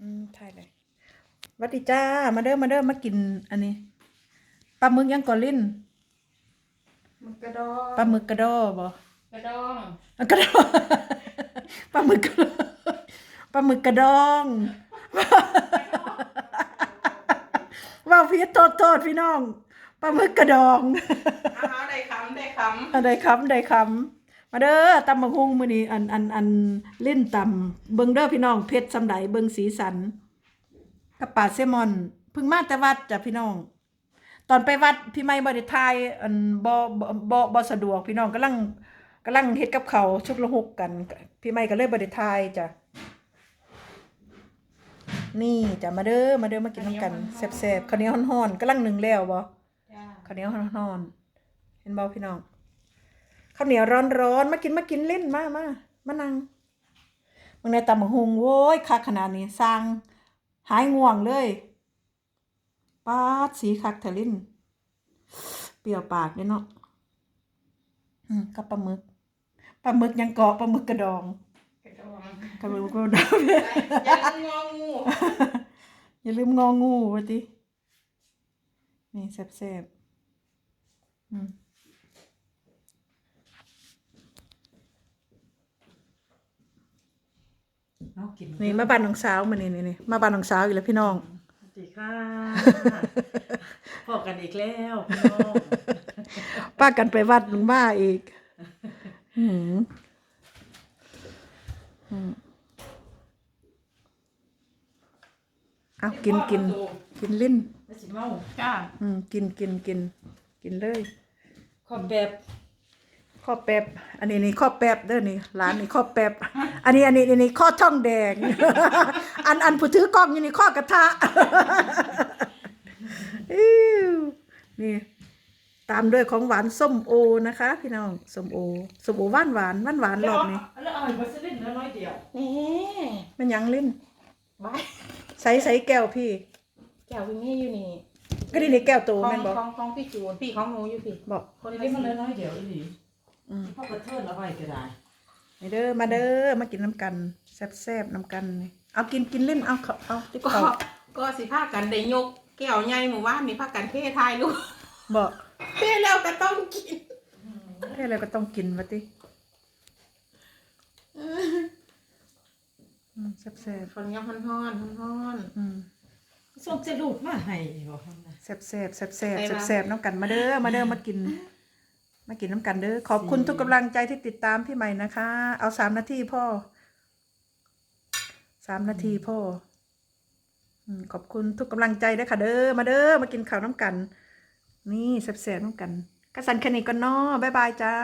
อืมใช่เลยหวัดดีจ้า มาเด้อ มาเด้อ มากิน อันนี้ ปลาหมึกยังก่อลิ้นมันกระดองปลาหมึกกระดอบ่กระดองอะกระดอปลาหมึกกระดอปลาหมึกกระดอง ว่าวพี่โทษโทษพี่น้อง ปลาหมึกกระดอง อ้าวได้คำได้คอันใดคำใดคำ มาเด้อตำบักฮุงมื้อนี้อันอันอันลิ้นตำเบิ่งเด้อพี่น้องเพชรสำไดเบิ่งสีสันกับป่าเซลมอนเพิ่งมาแต่วัดจ้ะพี่น้อง ตอนไปวัดพี่ไม่บ่ได้ทายอันบ่บ่บ่บ่สะดวกพี่น้องกำลังกำลังเฮ็ดกับเขาวชุกละหุกกัน พี่ไม่ก็เลยบ่ได้ทายจ้ะนี่จ้ะมาเด้อมาเด้อมากินน้ำกันแซ่บๆข้าวเหนียวฮ้อนๆกำลังนึ่งแล้วบ่ำจ้าข้าวเหนียวร้อนๆเห็นบ่พี่น้อง ข้าวเหนียวร้อนๆมากินมากินเล่นมามามานั่งมึงในตำบักหุงโว้ยคักขนาดนี้สร้างหายง่วงเลยปาดสีคักเทลินเปรี้ยวปากเนี่ยเนาะอืมกับปลาหมึกปลาหมึกยังเกาะปลาหมึกกระดองกระดองปลาหมึกกระดองอย่าลืมงองูอย่าลืมงองูวะตินี่แซ่บๆอืม เอา กินนี่มาบ้านน้องสาวมานี่นี่นี่มาบ้านน้องสาวอีกแล้วพี่น้องสวัสดีค่ะพบกันอีกแล้วพี่น้องป้ากันไปวัดหลวงบ้าอีกอืมอืมเอากินกินกินลิ้นไม่สิเมาจ้าอืมกินกินกินกินเลยขอบแบบ ข้อแป๊บ อันนี้นี่ข้อแป๊บเด้อนี่ร้านนี่ข้อแป๊บ อันนี้อันนี้อันนี้ข้อท่องแดง อันอันผู้ถือกล้องอยู่นี่ข้อกระทะอิ๊วนี่ตามด้วยของหวานส้มโอนะคะ พี่น้องส้มโอส้มโอหวานหวานหวานหวานรอบนี้แล้วเอาอีกวัสลินแล้วน้อยเดียวนี่มันหยังลิ้นไว้ใส่ใส่แก้วพี่ แก้ววิงนี่อยู่นี่ก็นี่ในแก้วโตของแม่นบอกของของพี่จูนพี่ของหนูอยู่พี่บอกคนคนละนี้มันสีเลยน้อยเดียวอีหลีอืม พ่อกระเทินเอาไว้ก็ได้นี่เด้อมาเด้อมากินน้ำกันแซ่บๆน้ำกันนี่เอากินกินลิ้นเอาเขาเอาติ๊กก็เขาก็สิพากันได้ยก แก้วใหญ่หมู่บ้านนี่พากันเททายลูกบอกเทแล้วก็ต้องกินแค่อะไรก็ต้องกินวะติอืมแซ่บคนยังฮ้อนฮ้อนฮ้อนๆอืมส่งจะดูดมาให้บอกนะ แซ่บๆแซ่บๆแซ่บๆน้ำกันมาเด้อมาเด้อมากิน มากินน้ำกันเด้อขอบคุณทุกกำลังใจที่ติดตามพี่ใหม่นะคะ เอาสามนาทีพ่อสามนาทีพ่ออืมขอบคุณทุกกำลังใจเด้อค่ะเด้อมาเด้อมากินข้าวน้ำกัน นี่แซ่บๆน้ำกันกระสันแค่นี้ก็นอบ๊ายบายจ้า